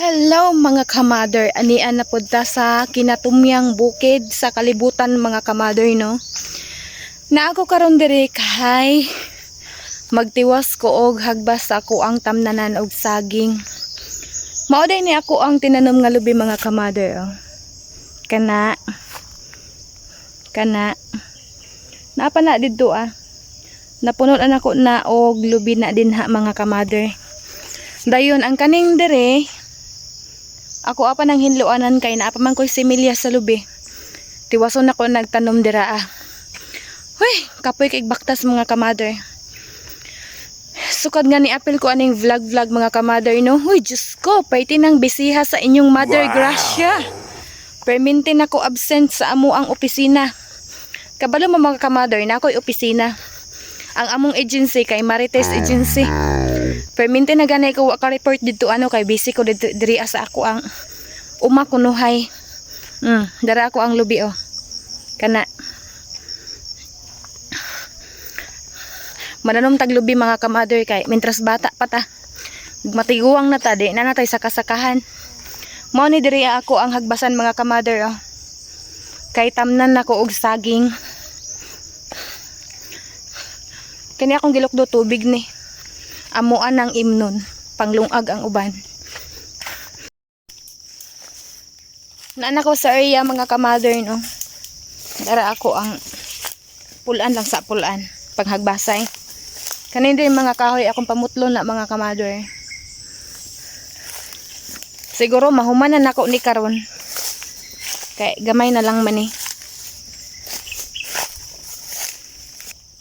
Hello mga kamader, anian na punta sa kinatumyang bukid sa kalibutan mga kamader no. Na ako karon diri kay magtiwas ko og hagbas ako ang tamnanan og saging. Mao day ni ako ang tinanom nga lubi mga kamader oh. Kana kana Napa na didto ah. Napunod an ako na og lubi na din ha mga kamader. Dayon ang kaning dire ako apa nang hinluanan kay pa man ko'y similya sa lubi. Tiwason ako nagtanom dira ah. Hoy, kapoy kay baktas mga kamader. Sukad nga ni apil ko aning vlog vlog mga kamader no. Hoy, Diyos ko, paiti nang bisiha sa inyong mother Gracia. Perminti na ko absent sa amo ang opisina. Kabalo mo mga kamader na ako'y opisina. Ang among agency kay Marites Agency. Perminti na ganay ko wa ka report dito ano kay busy ko dito diri sa ako ang uma kunuhay. Mm, dara ako ang lubi oh. Kana. Mananom taglubi mga kamather kay mintras bata pa ta. Matiguang na ta di na natay sa kasakahan. Mao ni diri ako ang hagbasan mga kamather oh. Kay tamnan nako og saging. Kani akong gilokdo tubig ni amuan ang imnon. Panglungag ang uban. Naanak ko sa area mga kamather no? Dara ako ang pulan lang sa pulan paghagbasay kanin din mga kahoy akong pamutlo na mga kamather siguro mahumanan ako ni karon. Kay gamay na lang man eh.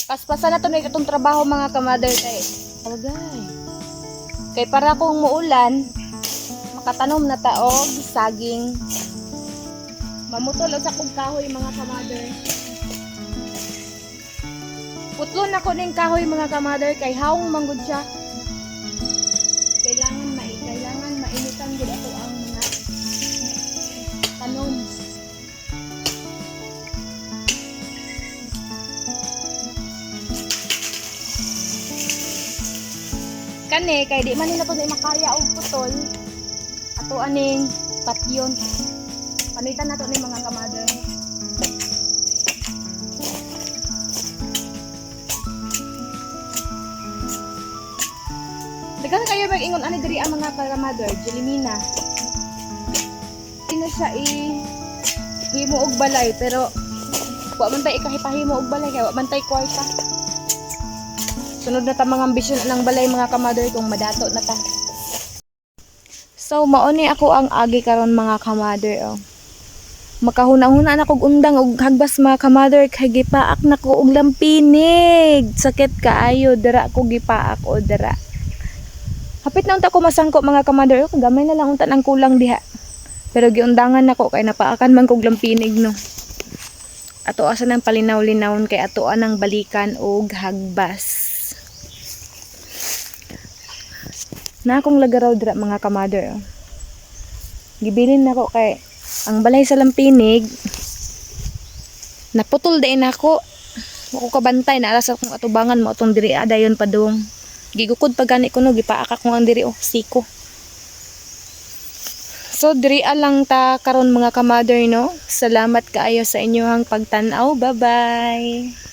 Paspasan na to na itong trabaho mga kamather kay Alagay. Kay para kung muulan, makatanom na taog, saging. Mamutol sa kong kahoy mga kamader. Putlon ako ning kahoy mga kamader kay haong manggod siya. Kailangan kani kay di man nila to makaya og putol ato aning patyon panitan nato ni mga kamader Dagan kayo mag-ingon ani diri ang mga kamader, Jelimina. Ina siya i himo og balay pero wa man tay ikahipahimo og balay kay wa man tay kwarta. Sunod na ta mga ambisyon ng balay mga kamader kung madato na ta. So mauni ako ang agi karon mga kamader oh. Makahuna-huna na kog undang og hagbas mga kamader kay gipaak na ko og lampinig. Sakit kaayo dira ko gipaak o dira. Hapit na unta ko masangko mga kamader oh, gamay na lang unta nang kulang diha. Pero giundangan nako kay napaakan man kog lampinig no. Ato asa nang palinaw-linawon kay ato anang balikan og hagbas. Na akong lagaraw dira mga kamader. oh. Gibilin nako kay ang balay sa lampinig naputol din ako. Ako kabantay na alas akong atubangan mo atong diri adayon padung. Gigukod pa gani ko no gipaaka ko ang diri oh siko. So diri lang ta karon mga kamader no. Salamat kaayo sa inyong pagtan-aw. Bye-bye.